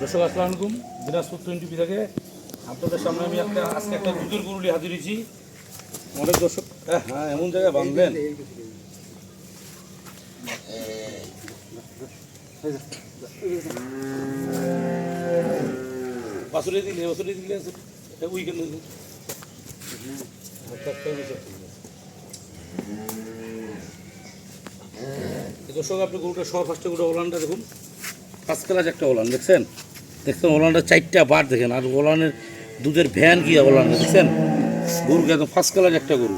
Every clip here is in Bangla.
দর্শক, আসসালামু দিনাজপুর টোয়েন্টি থেকে আপনাদের সামনে আমি একটা আজকে একটা দুধের গরু নিয়ে হাজির হয়েছি। অনেক দর্শক হ্যাঁ হ্যাঁ এমন জায়গায় বাঁধবেন বাসুরে দিলে বাসুরে দিলে উইকেন্ড দর্শক, আপনি গরুটা সব ফার্স্টে গরুটা ওলানটা দেখুন। ক্লাস একটা ওলান দেখছেন? দেখছেন ওলানটা চারটা বার দেখেন, আর ওলানের দুধের ভ্যান কি ওলান দেখছেন? গরুকে একদম ফার্স্ট কালার একটা গরু।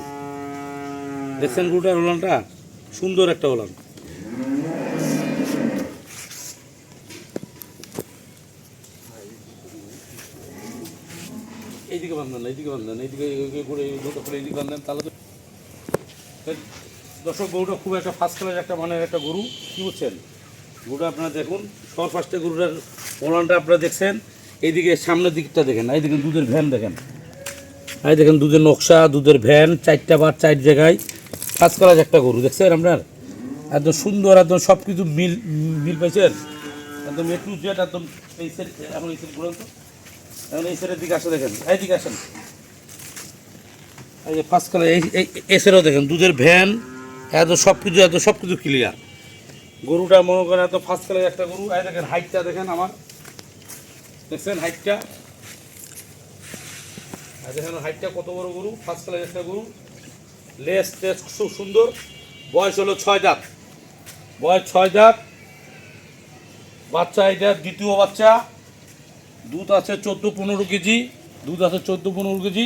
দেখছেন গরুটার ওলানটা? সুন্দর একটা ওলান। এইদিকে বান্ধেন এইদিকে বান্ধেন এইদিকে এই করে এইদিকে বান্ধেন তাহলে দর্শক, গরুটা খুব একটা ফার্স্ট ক্লাস একটা মানের একটা গরু, কি বুঝছেন? গরুটা আপনারা দেখুন সব ফার্স্টে গরুটার ওলানটা আপনারা দেখছেন। এইদিকে সামনের দিকটা দেখেন এইদিকে দুধের ভ্যান দেখেন। এই দেখেন দুধের নকশা, দুধের ভ্যান, চারটা বার, চার জায়গায়। ফার্স্ট ক্লাস একটা গরু, দেখছেন আপনার? একদম সুন্দর, একদম সব কিছু মিল মিল পাইছেন। একদম এ টু জেড একদম এই সেট এখন এই সেট ঘুরান এখন এই দিকে আসে দেখেন, এই দিকে আসেন। এই যে ফার্স্ট এই এই এসেরও দেখেন, দুধের ভ্যান এত সব কিছু এত সব কিছু ক্লিয়ার গরুটা মনে করেন এত ফার্স্ট কালার একটা গরু। এই দেখেন হাইটটা দেখেন আমার। দেখছেন হাইটটা আর দেখেন হাইটটা কত বড় গরু? ফার্স্ট কালার একটা গরু। লেস টেস খুব সুন্দর। বয়স হলো ছয় দাঁত। বয়স ছয় দাঁত। বাচ্চা এটা দ্বিতীয় বাচ্চা। দুধ আছে চোদ্দ পনেরো কেজি। দুধ আছে চোদ্দ পনেরো কেজি।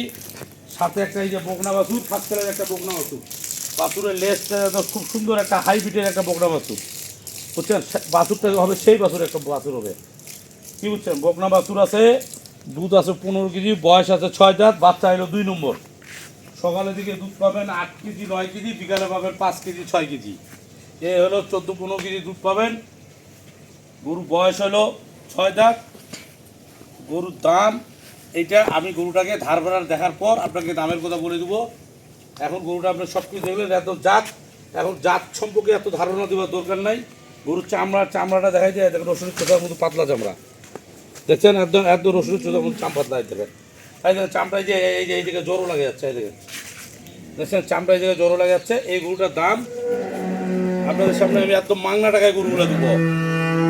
সাথে একটা এই যে বকনা বাছুর ফার্স্ট কালার একটা বকনা বাছুর। বাছুরের একদম খুব সুন্দর, একটা হাইব্রিডের একটা বকনা বাছুর। বুঝছেন? বাছুরটা হবে, সেই বাছুর একটা বাছুর হবে। কি বুঝছেন? বকনা বাছুর আছে, দুধ আছে পনেরো কেজি, বয়স আছে ছয় দাঁত, বাচ্চা এলো দুই নম্বর। সকালের দিকে দুধ পাবেন আট কেজি, নয় কেজি, বিকালে পাবেন পাঁচ কেজি, ছয় কেজি। এ হলো চোদ্দ পনেরো কেজি দুধ পাবেন। গরুর বয়স হলো ছয় দাঁত। গরুর দাম, এইটা আমি গরুটাকে ধার ভাড়ার দেখার পর আপনাকে দামের কথা বলে দেবো। এখন গরুটা আপনার সব কিছু দেখলেন, এত জাত, এখন জাত সম্পর্কে এত ধারণা দেওয়ার দরকার নাই। গরুর চামড়া, চামড়াটা দেখা যায় দেখেন রসুনের চোখার মতো পাতলা চামড়া। দেখছেন? একদম একদম রসুনের চোখার মতো চাম পাতলা দেখেন তাই দেখেন চামড়ায় যে, এই যে এইদিকে জ্বরও লাগে যাচ্ছে, এই দেখেন দেখছেন? চামড়ায় জায়গায় জ্বরও লাগে যাচ্ছে। এই গরুটার দাম, আপনাদের সামনে আমি একদম মাংনা টাকায় গরুগুলো দেবো।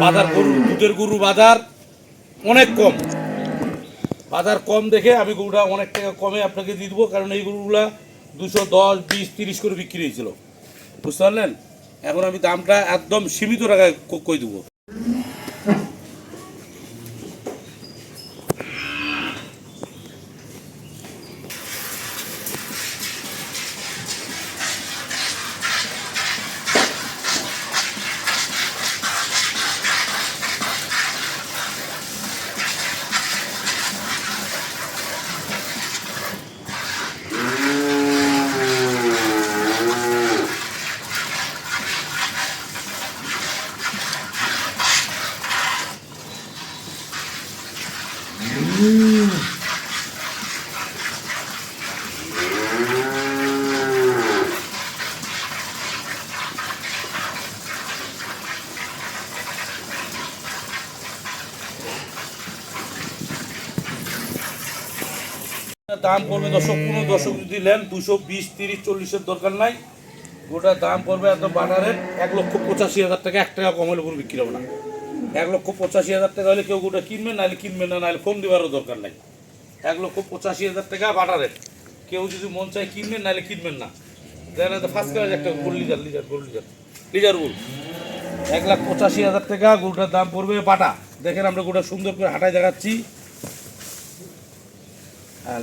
বাজার গরু, দুধের গরু বাজার অনেক কম। বাজার কম দেখে আমি গরুটা অনেক টাকা কমে আপনাকে দিয়ে দেবো, কারণ এই গরুগুলা দুশো দশ, বিশ, তিরিশ করে বিক্রি হয়েছিল। বুঝতে পারলেন? এখন আমি দামটা একদম সীমিত রাখায় কই দেবো? দাম পড়বে দশক পনেরো দশক যদি নেন, দুশো বিশ, তিরিশ, চল্লিশের দরকার নাই। গোটা দাম পড়বে একদম বাটারের এক লক্ষ পঁচাশি হাজার টাকা, এক টাকা কম হলে কোনো বিক্রি হবে না। এক লক্ষ পঁচাশি হাজার টাকা হলে কেউ গোটা কিনবে, নাহলে কিনবে না, নাহলে ফোন দেওয়ারও দরকার নাই। এক লক্ষ পঁচাশি হাজার টাকা বাটারের কেউ যদি মন চায় কিনবেন, নাহলে কিনবেন না। দেখেন তো ফার্স্ট ক্লাস একটা গোল লিজার লিজার গোল লিজার লিজার গোল এক লাখ পঁচাশি হাজার টাকা গরুটার দাম পড়বে বাটা। দেখেন আমরা গোটা সুন্দর করে হাঁটায় দেখাচ্ছি। হ্যাঁ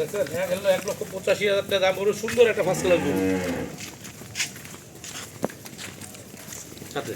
দেখছেন? হ্যাঁ এক লক্ষ পঁচাশি হাজার টাকা দাম সুন্দর একটা ফার্স্ট গরু। সাথে?